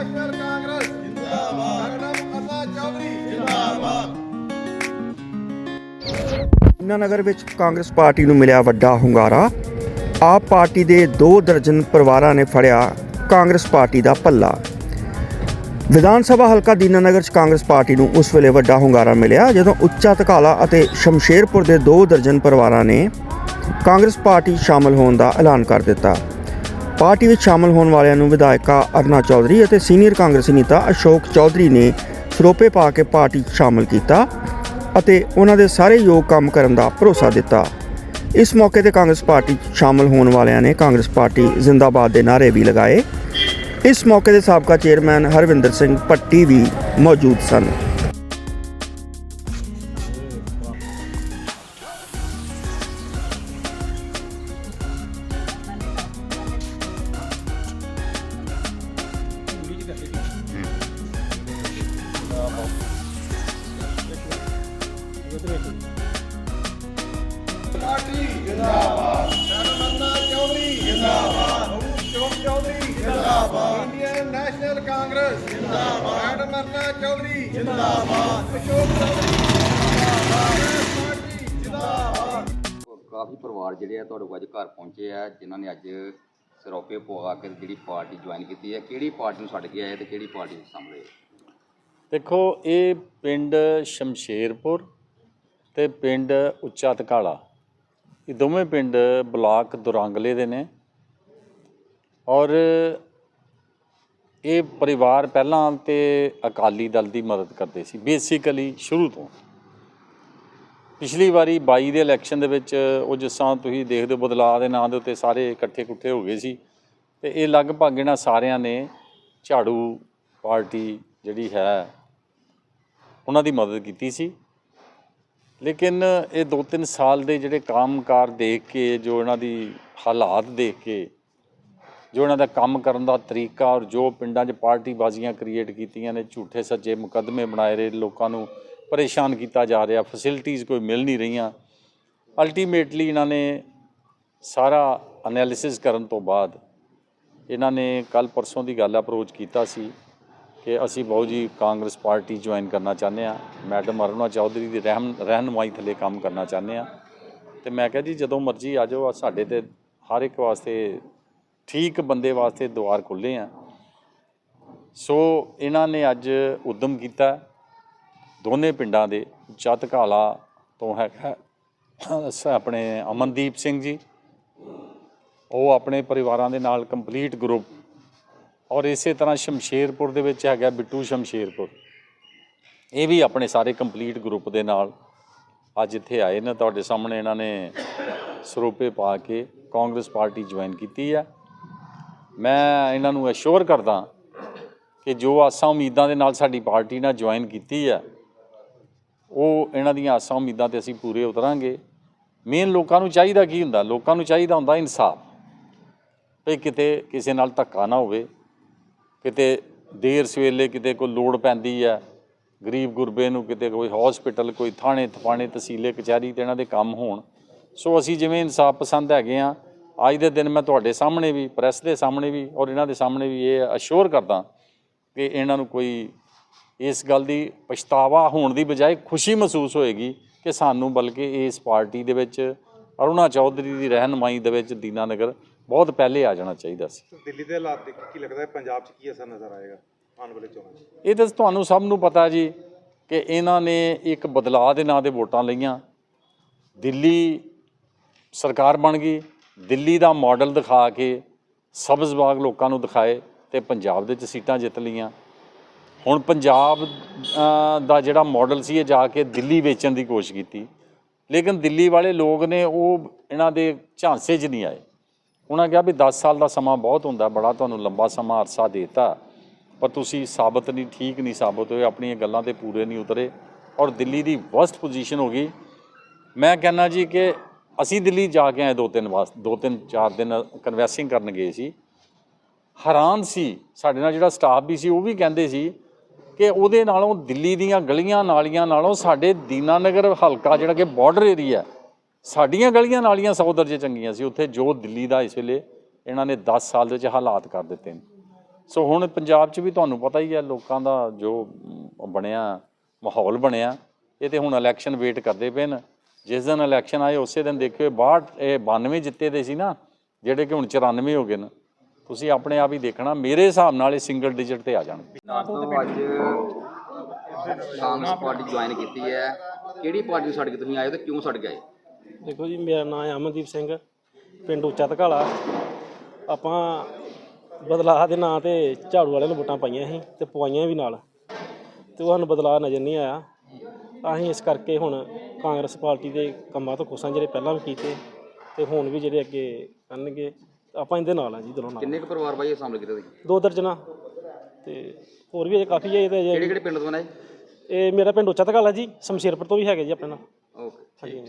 National Congress. ਜਿੰਦਾਬਾਦ। Madam ਅੰਨਾ ਚੌਧਰੀ ਜਿੰਦਾਬਾਦ ਨਗਰ ਵਿੱਚ ਕਾਂਗਰਸ ਪਾਰਟੀ ਨੂੰ ਮਿਲਿਆ ਵੱਡਾ ਹੁੰਗਾਰਾ। ਆਪ ਪਾਰਟੀ ਦੇ 2 ਦਰਜਨ ਪਰਿਵਾਰਾਂ ਨੇ ਫੜਿਆ ਕਾਂਗਰਸ ਪਾਰਟੀ ਦਾ ਪੱਲਾ। ਵਿਧਾਨ ਸਭਾ ਹਲਕਾ ਦੀਨਾਨਗਰ 'ਚ ਕਾਂਗਰਸ ਪਾਰਟੀ ਨੂੰ ਉਸ ਵੇਲੇ ਵੱਡਾ ਹੁੰਗਾਰਾ ਮਿਲਿਆ, ਜਦੋਂ ਉੱਚਾ ਤਕਾਲਾ ਅਤੇ ਸ਼ਮਸ਼ੇਰਪੁਰ ਦੇ 2 ਦਰਜਨ ਪਰਿਵਾਰਾਂ ਨੇ ਕਾਂਗਰਸ ਪਾਰਟੀ ਸ਼ਾਮਲ ਹੋਣ ਦਾ ਐਲਾਨ ਕਰ ਦਿੱਤਾ। ਪਾਰਟੀ ਵਿੱਚ ਸ਼ਾਮਲ ਹੋਣ ਵਾਲਿਆਂ ਨੂੰ ਵਿਧਾਇਕਾ ਅਰਨਾ ਚੌਧਰੀ ਅਤੇ ਸੀਨੀਅਰ ਕਾਂਗਰਸੀ ਨੇਤਾ ਅਸ਼ੋਕ ਚੌਧਰੀ ਨੇ ਸਰੋਪੇ ਪਾ ਕੇ ਪਾਰਟੀ 'ਚ ਸ਼ਾਮਲ ਕੀਤਾ ਅਤੇ ਉਹਨਾਂ ਦੇ ਸਾਰੇ ਯੋਗ ਕੰਮ ਕਰਨ ਦਾ ਭਰੋਸਾ ਦਿੱਤਾ। ਇਸ ਮੌਕੇ ਤੇ ਕਾਂਗਰਸ ਪਾਰਟੀ 'ਚ ਸ਼ਾਮਲ ਹੋਣ ਵਾਲਿਆਂ ਨੇ ਕਾਂਗਰਸ ਪਾਰਟੀ ਜ਼ਿੰਦਾਬਾਦ ਦੇ ਨਾਅਰੇ ਵੀ ਲਗਾਏ। ਇਸ ਮੌਕੇ ਦੇ ਸਾਬਕਾ ਚੇਅਰਮੈਨ ਹਰਵਿੰਦਰ ਸਿੰਘ ਪੱਟੀ ਵੀ ਮੌਜੂਦ ਸਨ। ਪਾਰਟੀ ਜਿੰਦਾਬਾਦ ਮੈਡਮ ਚੌਧਰੀ ਜਿੰਦਾਬਾਦ ਅਸ਼ੋਕ ਚੌਧਰੀ ਜਿੰਦਾਬਾਦ ਇੰਡੀਅਨ ਨੈਸ਼ਨਲ ਕਾਂਗਰਸ ਜਿੰਦਾਬਾਦ ਮੈਡਮ ਚੌਧਰੀ ਜਿੰਦਾਬਾਦ ਅਸ਼ੋਕ ਚੌਧਰੀ ਜਿੰਦਾਬਾਦ ਜਿੰਦਾਬਾਦ ਕਾਫੀ ਪਰਿਵਾਰ ਜਿਹੜੇ ਆ ਤੁਹਾਡੇ ਕੋਲ ਅੱਜ ਘਰ ਪਹੁੰਚੇ ਆ, ਜਿਨ੍ਹਾਂ ਨੇ ਅੱਜ ਸਰੋਪੇ ਪਵਾ ਕੇ ਜਿਹੜੀ ਪਾਰਟੀ ਜੁਆਇਨ ਕੀਤੀ ਹੈ। ਕਿਹੜੀ ਪਾਰਟੀ ਨੂੰ ਛੱਡ ਕੇ ਆਏ ਤੇ ਕਿਹੜੀ ਪਾਰਟੀ ਨੂੰ ਸਾਹਮਣੇ ਦੇਖੋ, ਇਹ ਪਿੰਡ ਸ਼ਮਸ਼ੇਰਪੁਰ ਅਤੇ ਪਿੰਡ ਉੱਚਾ ਤਕਾਲਾ ਇਹ ਦੋਵੇਂ ਪਿੰਡ ਬਲਾਕ ਦੁਰਾਂਗਲੇ ਦੇ ਨੇ ਔਰ ਇਹ ਪਰਿਵਾਰ ਪਹਿਲਾਂ ਤੇ ਅਕਾਲੀ ਦਲ ਦੀ ਮਦਦ ਕਰਦੇ ਸੀ ਬੇਸਿਕਲੀ ਸ਼ੁਰੂ ਤੋਂ। ਪਿਛਲੀ ਵਾਰੀ 22 ਦੇ ਇਲੈਕਸ਼ਨ ਦੇ ਵਿੱਚ ਉਹ ਜਿਸ ਤਰ੍ਹਾਂ ਤੁਸੀਂ ਦੇਖਦੇ ਹੋ ਬਦਲਾਅ ਦੇ ਨਾਂ ਦੇ ਉੱਤੇ ਸਾਰੇ ਇਕੱਠੇ ਕੁੱਠੇ ਹੋ ਗਏ ਸੀ ਤੇ ਇਹ ਲਗਭਗ ਇਹਨਾਂ ਸਾਰਿਆਂ ਨੇ ਝਾੜੂ ਪਾਰਟੀ ਜਿਹੜੀ ਹੈ, ਉਹਨਾਂ ਦੀ ਮਦਦ ਕੀਤੀ ਸੀ। ਲੇਕਿਨ ਇਹ 2-3 ਸਾਲ ਦੇ ਜਿਹੜੇ ਕੰਮਕਾਰ ਦੇਖ ਕੇ, ਜੋ ਇਹਨਾਂ ਦੀ ਹਾਲਾਤ ਦੇਖ ਕੇ, ਜੋ ਇਹਨਾਂ ਦਾ ਕੰਮ ਕਰਨ ਦਾ ਤਰੀਕਾ ਔਰ ਜੋ ਪਿੰਡਾਂ 'ਚ ਪਾਰਟੀ ਬਾਜ਼ੀਆਂ ਕ੍ਰੀਏਟ ਕੀਤੀਆਂ ਨੇ, ਝੂਠੇ ਸੱਚੇ ਮੁਕੱਦਮੇ ਬਣਾਏ ਰਹੇ, ਲੋਕਾਂ ਨੂੰ ਪਰੇਸ਼ਾਨ ਕੀਤਾ ਜਾ ਰਿਹਾ ਫੈਸਿਲਿਟੀਆਂ ਕੋਈ ਮਿਲ ਨਹੀਂ ਰਹੀਆਂ। ਅਲਟੀਮੇਟਲੀ ਇਹਨਾਂ ਨੇ ਸਾਰਾ ਐਨਾਲਿਸਿਸ ਕਰਨ ਤੋਂ ਬਾਅਦ ਇਹਨਾਂ ਨੇ ਕੱਲ ਪਰਸੋਂ ਦੀ ਗੱਲ ਅਪਰੋਚ ਕੀਤਾ ਸੀ। ਕਿ ਅਸੀਂ ਬਾਊ ਜੀ, ਕਾਂਗਰਸ ਪਾਰਟੀ ਜੁਆਇਨ ਕਰਨਾ ਚਾਹੁੰਦੇ ਆ ਮੈਡਮ ਅਰੁਣਾ ਚੌਧਰੀ ਦੀ ਰਹਿਮ, ਰਹਿਨਮਾਈ ਥੱਲੇ ਕੰਮ ਕਰਨਾ ਚਾਹੁੰਦੇ ਆ ਤੇ ਮੈਂ ਕਿਹਾ ਜੀ, ਜਦੋਂ ਮਰਜ਼ੀ ਆ ਜਾਓ ਸਾਡੇ ਤੇ ਹਰ ਇੱਕ ਵਾਸਤੇ ਠੀਕ ਬੰਦੇ ਵਾਸਤੇ ਦੁਆਰ ਖੁੱਲੇ ਆ। ਸੋ ਇਹਨਾਂ ਨੇ ਅੱਜ ਉਦਮ ਕੀਤਾ ਦੋਨੇ ਪਿੰਡਾਂ ਦੇ ਚਤਕਾਲਾ ਤੋਂ ਹੈਗਾ ਆਪਣੇ ਅਮਨਦੀਪ ਸਿੰਘ ਜੀ। ਉਹ ਆਪਣੇ ਪਰਿਵਾਰਾਂ ਦੇ ਨਾਲ ਕੰਪਲੀਟ ਗਰੁੱਪ ਔਰ ਇਸੇ ਤਰ੍ਹਾਂ ਸ਼ਮਸ਼ੇਰਪੁਰ ਦੇ ਵਿੱਚ ਹੈਗਾ ਬਿੱਟੂ ਸ਼ਮਸ਼ੇਰਪੁਰ। ਇਹ ਵੀ ਆਪਣੇ ਸਾਰੇ ਕੰਪਲੀਟ ਗਰੁੱਪ ਦੇ ਨਾਲ ਅੱਜ ਇੱਥੇ ਆਏ ਨੇ। ਤੁਹਾਡੇ ਸਾਹਮਣੇ ਇਹਨਾਂ ਨੇ ਸਰੋਪੇ ਪਾ ਕੇ ਕਾਂਗਰਸ ਪਾਰਟੀ ਜੁਆਇਨ ਕੀਤੀ ਹੈ ਮੈਂ ਇਹਨਾਂ ਨੂੰ ਅਸ਼ੋਰ ਕਰਦਾ ਕਿ ਜੋ ਆਸਾਂ ਉਮੀਦਾਂ ਦੇ ਨਾਲ ਸਾਡੀ ਪਾਰਟੀ ਨਾਲ ਜੁਆਇਨ ਕੀਤੀ ਹੈ ਉਹ ਇਹਨਾਂ ਦੀਆਂ ਆਸਾਂ ਉਮੀਦਾਂ ਤੇ ਅਸੀਂ ਪੂਰੇ ਉਤਰਾਂਗੇ। ਮੇਨ ਲੋਕਾਂ ਨੂੰ ਚਾਹੀਦਾ ਕੀ ਹੁੰਦਾ? ਲੋਕਾਂ ਨੂੰ ਚਾਹੀਦਾ ਹੁੰਦਾ ਇਨਸਾਫ। ਵੀ ਕਿਤੇ ਕਿਸੇ ਨਾਲ ਧੱਕਾ ਨਾ ਹੋਵੇ। ਕਿਤੇ ਦੇਰ ਸਵੇਲੇ ਕਿਤੇ ਕੋਈ ਲੋੜ ਪੈਂਦੀ ਹੈ ਗਰੀਬ ਗੁਰਬੇ ਨੂੰ ਕਿਤੇ ਕੋਈ ਹਸਪੀਟਲ ਕੋਈ ਥਾਣੇ, ਥਪਾਣੇ, ਤਹਿਸੀਲੇ, ਕਚਹਿਰੀ ਤੇ ਇਹਨਾਂ ਦੇ ਕੰਮ ਹੋਣ। ਸੋ ਅਸੀਂ ਜਿਵੇਂ ਇਨਸਾਫ ਪਸੰਦ ਹੈਗੇ ਆ, ਅੱਜ ਦੇ ਦਿਨ ਮੈਂ ਤੁਹਾਡੇ ਸਾਹਮਣੇ ਵੀ ਪ੍ਰੈਸ ਦੇ ਸਾਹਮਣੇ ਵੀ ਔਰ ਇਹਨਾਂ ਦੇ ਸਾਹਮਣੇ ਵੀ ਇਹ ਅਸ਼ੋਰ ਕਰਦਾ ਕਿ ਇਹਨਾਂ ਨੂੰ ਕੋਈ ਇਸ ਗੱਲ ਦੀ ਪਛਤਾਵਾ ਹੋਣ ਦੀ ਬਜਾਏ ਖੁਸ਼ੀ ਮਹਿਸੂਸ ਹੋਏਗੀ ਕਿ ਸਾਨੂੰ ਬਲਕਿ ਇਸ ਪਾਰਟੀ ਦੇ ਵਿੱਚ ਅਰੁਣਾ ਚੌਧਰੀ ਦੀ ਰਹਿਨਮਾਈ ਦੇ ਵਿੱਚ ਦੀਨਾਨਗਰ ਬਹੁਤ ਪਹਿਲੇ ਆ ਜਾਣਾ ਚਾਹੀਦਾ ਸੀ। ਦਿੱਲੀ ਦੇ ਹਾਲਾਤ ਦੇਖ ਕੇ ਕੀ ਲੱਗਦਾ ਹੈ ਪੰਜਾਬ 'ਚ ਕੀ ਅਸਰ ਨਜ਼ਰ ਆਏਗਾ ਆਉਣ ਵਾਲੇ ਚੋਣਾਂ 'ਚ? ਇਹ ਤਾਂ ਤੁਹਾਨੂੰ ਸਭ ਨੂੰ ਪਤਾ ਜੀ ਕਿ ਇਹਨਾਂ ਨੇ ਇੱਕ ਬਦਲਾਅ ਦੇ ਨਾਂ ਤੇ ਵੋਟਾਂ ਲਈਆਂ। ਦਿੱਲੀ ਸਰਕਾਰ ਬਣ ਗਈ। ਦਿੱਲੀ ਦਾ ਮਾਡਲ ਦਿਖਾ ਕੇ ਸਬਜ਼ ਬਾਗ ਲੋਕਾਂ ਨੂੰ ਦਿਖਾਏ ਤੇ ਪੰਜਾਬ ਦੇ ਵਿੱਚ ਸੀਟਾਂ ਜਿੱਤ ਲਈਆਂ। ਹੁਣ ਪੰਜਾਬ ਦਾ ਜਿਹੜਾ ਮਾਡਲ ਸੀ ਇਹ ਜਾ ਕੇ ਦਿੱਲੀ ਵੇਚਣ ਦੀ ਕੋਸ਼ਿਸ਼ ਕੀਤੀ। ਲੇਕਿਨ ਦਿੱਲੀ ਵਾਲੇ ਲੋਕ ਨੇ ਉਹ ਇਹਨਾਂ ਦੇ ਝਾਂਸੇ 'ਚ ਨਹੀਂ ਆਏ। ਉਹਨਾਂ ਕਿਹਾ ਵੀ 10 ਸਾਲ ਦਾ ਸਮਾਂ ਬਹੁਤ ਹੁੰਦਾ, ਬੜਾ ਤੁਹਾਨੂੰ ਲੰਬਾ ਸਮਾਂ ਅਰਸਾ ਦੇਤਾ, ਪਰ ਤੁਸੀਂ ਸਾਬਤ ਨਹੀਂ, ਠੀਕ ਨਹੀਂ ਸਾਬਤ ਹੋਏ, ਆਪਣੀਆਂ ਗੱਲਾਂ ਤੇ ਪੂਰੇ ਨਹੀਂ ਉਤਰੇ ਔਰ ਦਿੱਲੀ ਦੀ ਵਰਸਟ ਪੋਜੀਸ਼ਨ ਹੋ ਗਈ। ਮੈਂ ਕਹਿੰਦਾ ਜੀ ਕਿ ਅਸੀਂ ਦਿੱਲੀ ਜਾ ਕੇ ਆਏ ਦੋ ਤਿੰਨ ਵਾਸ ਦੋ ਤਿੰਨ, ਚਾਰ ਦਿਨ ਕਨਵੈਸਿੰਗ ਕਰਨ ਗਏ ਸੀ। ਹੈਰਾਨ ਸੀ, ਸਾਡੇ ਨਾਲ ਜਿਹੜਾ ਸਟਾਫ ਵੀ ਸੀ, ਉਹ ਵੀ ਕਹਿੰਦੇ ਸੀ ਕਿ ਉਹਦੇ ਨਾਲੋਂ ਦਿੱਲੀ ਦੀਆਂ ਗਲੀਆਂ ਨਾਲੀਆਂ ਨਾਲੋਂ ਸਾਡੇ ਦੀਨਾਨਗਰ ਹਲਕਾ ਜਿਹੜਾ ਕਿ ਬਾਰਡਰ ਏਰੀਆ ਸਾਡੀਆਂ ਗਲੀਆਂ ਨਾਲੀਆਂ ਸੌ ਦਰਜੇ ਚੰਗੀਆਂ ਸੀ। ਉੱਥੇ ਜੋ ਦਿੱਲੀ ਦਾ ਇਸ ਵੇਲੇ ਇਹਨਾਂ ਨੇ 10 ਸਾਲ ਦੇ ਵਿੱਚ ਹਾਲਾਤ ਕਰ ਦਿੱਤੇ ਨੇ। ਸੋ ਹੁਣ ਪੰਜਾਬ 'ਚ ਵੀ ਤੁਹਾਨੂੰ ਪਤਾ ਹੀ ਹੈ ਲੋਕਾਂ ਦਾ ਜੋ ਬਣਿਆ ਮਾਹੌਲ ਬਣਿਆ ਇਹ ਤੇ ਹੁਣ ਇਲੈਕਸ਼ਨ ਵੇਟ ਕਰਦੇ ਪਏ ਨੇ। ਜਿਸ ਦਿਨ ਇਲੈਕਸ਼ਨ ਆਏ ਉਸੇ ਦਿਨ ਦੇਖਿਓ 62 ਇਹ 92 ਜਿੱਤੇ ਦੇ ਸੀ ਨਾ ਜਿਹੜੇ ਕਿ ਹੁਣ 94 ਹੋ ਗਏ ਨੇ। ਤੁਸੀਂ ਆਪਣੇ ਆਪ ਹੀ ਦੇਖਣਾ ਮੇਰੇ ਹਿਸਾਬ ਨਾਲ ਇਹ ਸਿੰਗਲ ਡਿਜਿਟ ਤੇ ਆ ਜਾਣਗੇ। ਅੱਜ ਕਾਂਗਰਸ ਪਾਰਟੀ ਜੁਆਇਨ ਕੀਤੀ ਹੈ। ਕਿਹੜੀ ਪਾਰਟੀ ਛੱਡ ਕੇ ਤੁਸੀਂ ਆਏ ਹੋ ਤੇ ਕਿਉਂ ਛੱਡ ਆਏ? ਦੇਖੋ ਜੀ ਮੇਰਾ ਨਾਮ ਹੈ ਅਮਨਦੀਪ ਸਿੰਘ ਪਿੰਡ ਉੱਚਾ ਧਕਾਲਾ ਆਪਾਂ ਬਦਲਾਅ ਦੇ ਨਾਂ ਤੇ ਝਾੜੂ ਵਾਲਿਆਂ ਨੂੰ ਵੋਟਾਂ ਪਾਈਆਂ ਸੀ ਤੇ ਪਵਾਈਆਂ ਵੀ ਨਾਲ। ਤੇ ਉਹ ਸਾਨੂੰ ਬਦਲਾਅ ਨਜ਼ਰ ਨਹੀਂ ਆਇਆ। ਅਸੀਂ ਇਸ ਕਰਕੇ ਹੁਣ ਕਾਂਗਰਸ ਪਾਰਟੀ ਦੇ ਕੰਮਾਂ ਤੋਂ ਖੁਸ਼ ਹਾਂ ਜਿਹੜੇ ਪਹਿਲਾਂ ਵੀ ਕੀਤੇ ਤੇ ਹੁਣ ਵੀ ਜਿਹੜੇ ਅੱਗੇ ਕਰਨਗੇ ਆਪਾਂ ਇਹਦੇ ਨਾਲ ਆ ਜੀ ਦੋਨੋਂ ਨਾਲ। ਕਿੰਨੇ ਕੁ ਪਰਿਵਾਰ ਬਾਈ ਇਹ ਸ਼ਾਮਲ ਕੀਤੇ ਤੁਸੀਂ ਦੋ ਦਰਜਨਾਂ। ਤੇ ਹੋਰ ਵੀ ਅਜੇ ਕਾਫੀ ਹੈ ਇਹਦੇ ਕਿਹੜੇ ਅਜੇ ਕਿਹੜੇ ਪਿੰਡ ਤੋਂ ਨੇ ਇਹ ਮੇਰਾ ਪਿੰਡ ਉੱਚਾ ਧਕਾਲਾ ਜੀ ਸ਼ਮਸ਼ੇਰਪੁਰ ਤੋਂ ਵੀ ਹੈਗੇ ਜੀ ਆਪਣੇ ਨਾਲ। ਓਕੇ